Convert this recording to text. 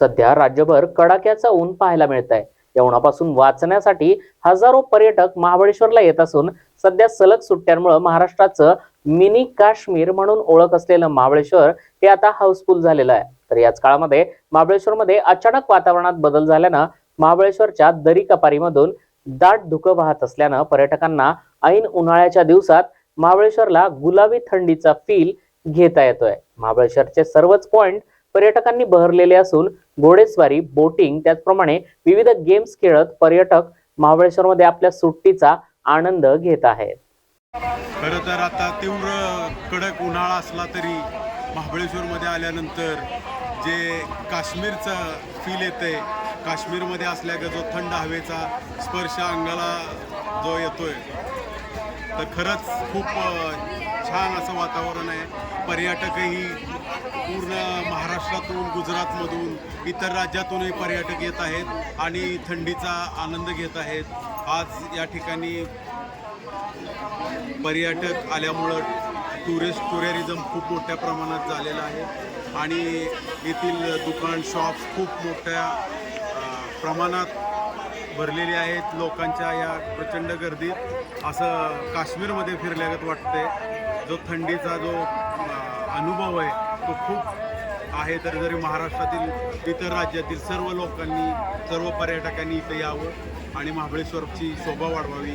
सध्या राज्यभर कडाक्याचं ऊन पाहायला मिळत आहे या उन्हापासून वाचण्यासाठी हजारो पर्यटक महाबळेश्वरला येत असून सध्या सलग सुट्ट्यांमुळे महाराष्ट्राचं मिनी काश्मीर म्हणून ओळख असलेलं महाबळेश्वर हे आता हाऊसफुल झालेलं आहे. तर याच काळामध्ये महाबळेश्वरमध्ये अचानक वातावरणात बदल झाल्यानं महाबळेश्वरच्या दरी कपारीमधून दाट धुकं वाहत असल्यानं पर्यटकांना ऐन उन्हाळ्याच्या दिवसात महाबळेश्वरला गुलाबी थंडीचा फील घेता येतोय. महाबळेश्वरचे सर्वच पॉइंट पर्यटकांनी बहरलेले असून घोडेस्वारी बोटिंग त्याचप्रमाणे विविध गेम्स खेळत पर्यटक महाबळेश्वरमध्ये आपल्या सुट्टीचा आनंद घेत आहेत. खरं तर आता तीव्र कडक उन्हाळा असला तरी महाबळेश्वरमध्ये आल्यानंतर जे काश्मीरचं फील येते काश्मीरमध्ये असल्यागत जो थंड हवेचा स्पर्श अंगाला जो येतोय तर खरंच खूप छान असं वातावरण आहे. पर्यटकही पूर्ण महाराष्ट्रातून गुजरातमधून इतर राज्यातूनही पर्यटक येत आहेत आणि थंडीचा आनंद घेत आहेत. आज या ठिकाणी पर्यटक आल्यामुळं टुरिस्ट टुरिझम खूप मोठ्या प्रमाणात झालेलं आहे. आणि येथील दुकान शॉप्स खूप मोठ्या प्रमाणात भरलेले आहेत लोकांच्या या प्रचंड गर्दीत. असं काश्मीरमध्ये फिरल्यागत वाटते जो थंडीचा जो अनुभव आहे तो खूप आहे तर जरी महाराष्ट्रातील इतर राज्यातील सर्व लोकांनी सर्व पर्यटकांनी इथं यावं आणि महाबळेश्वरची शोभा वाढवावी.